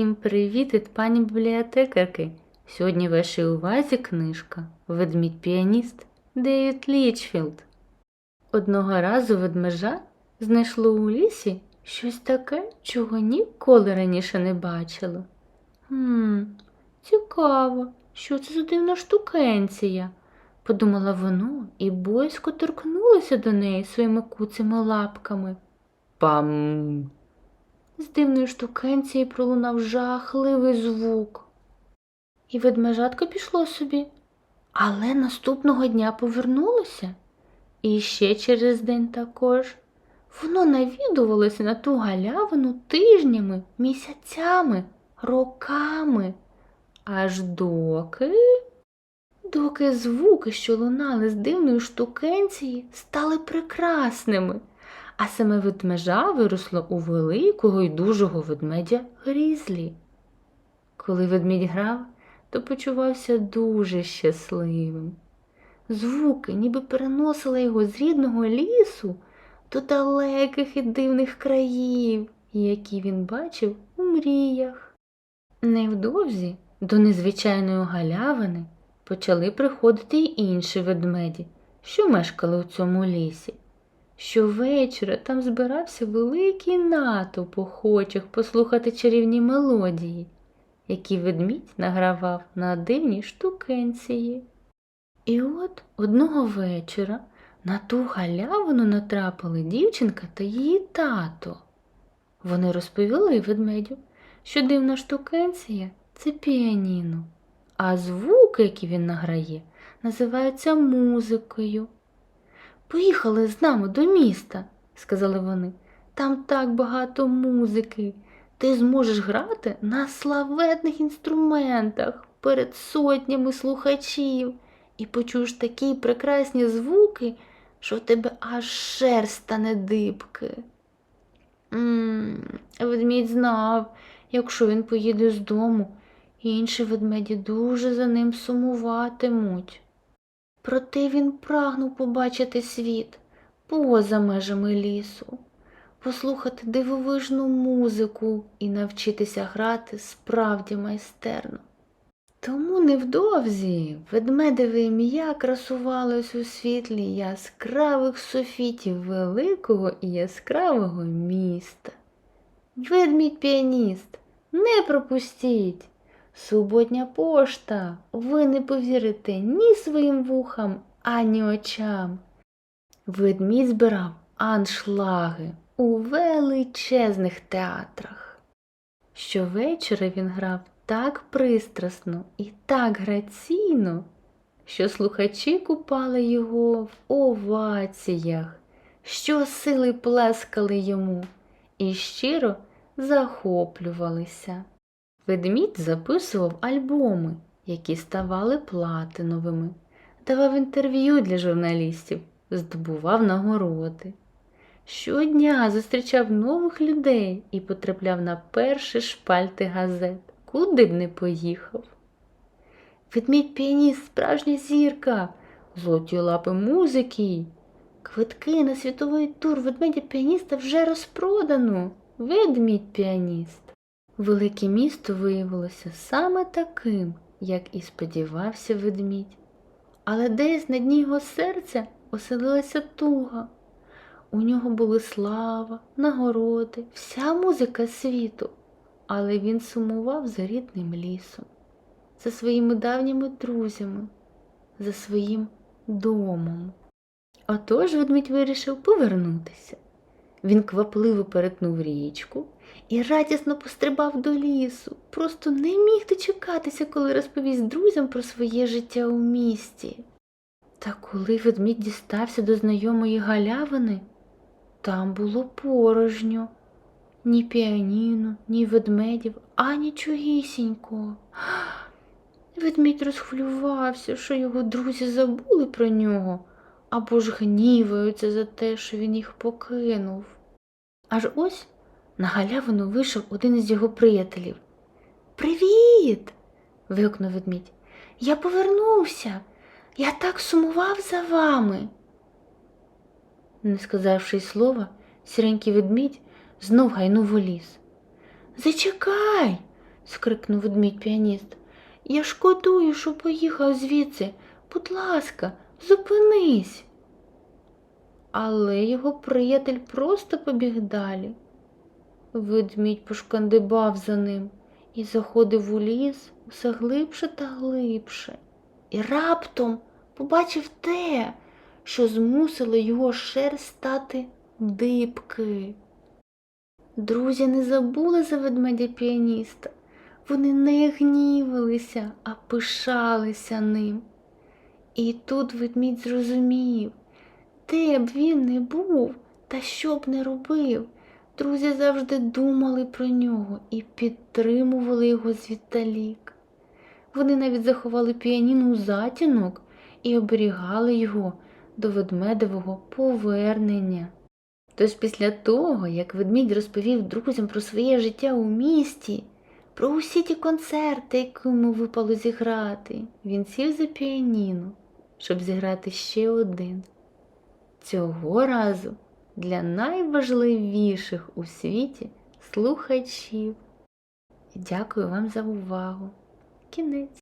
Всім привіт від пані бібліотекарки. Сьогодні в вашій увазі книжка Ведмідь-піаніст Девід Лічфілд. Одного разу ведмежа знайшло у лісі щось таке, чого ніколи раніше не бачило. Хм, цікаво, що це за дивна штукенція, подумала воно і боязко торкнулося до неї своїми куцими лапками. Пам! З дивної штукенції пролунав жахливий звук. І ведмежатко пішло собі, але наступного дня повернулося. І ще через день також. Воно навідувалося на ту галявину тижнями, місяцями, роками, аж доки. Доки звуки, що лунали з дивної штукенції, стали прекрасними а саме ведмежа виросло у великого й дужого ведмедя Грізлі. Коли ведмідь грав, то почувався дуже щасливим. Звуки ніби переносили його з рідного лісу до далеких і дивних країв, які він бачив у мріях. Невдовзі до незвичайної галявини почали приходити й інші ведмеді, що мешкали у цьому лісі. Щовечора там збирався великий натовп охочих послухати чарівні мелодії, які ведмідь награвав на дивній штукенції. І от одного вечора на ту галявину натрапили дівчинка та її тато. Вони розповіли ведмедю, що дивна штукенція це піаніно, а звуки, які він награє, називаються музикою. Поїхали з нами до міста, сказали вони. Там так багато музики. Ти зможеш грати на славетних інструментах перед сотнями слухачів і почуєш такі прекрасні звуки, що в тебе аж шерсть стане дибки. Ведмідь знав, якщо він поїде з дому, інші ведмеді дуже за ним сумуватимуть. Проте він прагнув побачити світ поза межами лісу, послухати дивовижну музику і навчитися грати справді майстерно. Тому невдовзі ведмедеве ім'я красувалось у світлі яскравих софітів великого і яскравого міста. Ведмідь піаніст, не пропустіть! Суботня пошта, ви не повірите ні своїм вухам, ані очам. Ведмідь збирав аншлаги у величезних театрах. Щовечора він грав так пристрасно і так граційно, що слухачі купали його в оваціях, що сили плескали йому і щиро захоплювалися. Ведмідь записував альбоми, які ставали платиновими, давав інтерв'ю для журналістів, здобував нагороди. Щодня зустрічав нових людей і потрапляв на перші шпальти газет, куди б не поїхав. Ведмідь піаніст справжня зірка, золоті лапи музики. Квитки на світовий тур ведмедя піаніста вже розпродано. Ведмідь піаніст. Велике місто виявилося саме таким, як і сподівався ведмідь. Але десь на дні його серця оселилася туга. У нього були слава, нагороди, вся музика світу, але він сумував за рідним лісом, за своїми давніми друзями, за своїм домом. Отож ведмідь вирішив повернутися. Він квапливо перетнув річку і радісно пострибав до лісу, просто не міг дочекатися, коли розповість друзям про своє життя у місті. Та коли ведмідь дістався до знайомої галявини, там було порожньо. Ні піаніно, ні ведмедів, а нічогісінького. Ведмідь розхвилювався, що його друзі забули про нього або ж гніваються за те, що він їх покинув. Аж ось на галявину вийшов один із його приятелів. Привіт. вигукнув ведмідь. Я повернувся. Я так сумував за вами. Не сказавши й слова, сіренький ведмідь знов гайнув у ліс. Зачекай, скрикнув ведмідь піаніст. Я шкодую, що поїхав звідси. Будь ласка, зупинись. Але його приятель просто побіг далі. Ведмідь пошкандибав за ним і заходив у ліс усе глибше та глибше. І раптом побачив те, що змусило його шерсть стати дибки. Друзі не забули за ведмедя піаніста. Вони не гнівалися, а пишалися ним. І тут ведмідь зрозумів, де б він не був та що б не робив, друзі завжди думали про нього і підтримували його звідталік. Вони навіть заховали піаніно у затінок і оберігали його до ведмедового повернення. Тож після того, як ведмідь розповів друзям про своє життя у місті, про усі ті концерти, які йому випало зіграти, він сів за піаніно, щоб зіграти ще один. Цього разу для найважливіших у світі слухачів. Дякую вам за увагу. Кінець.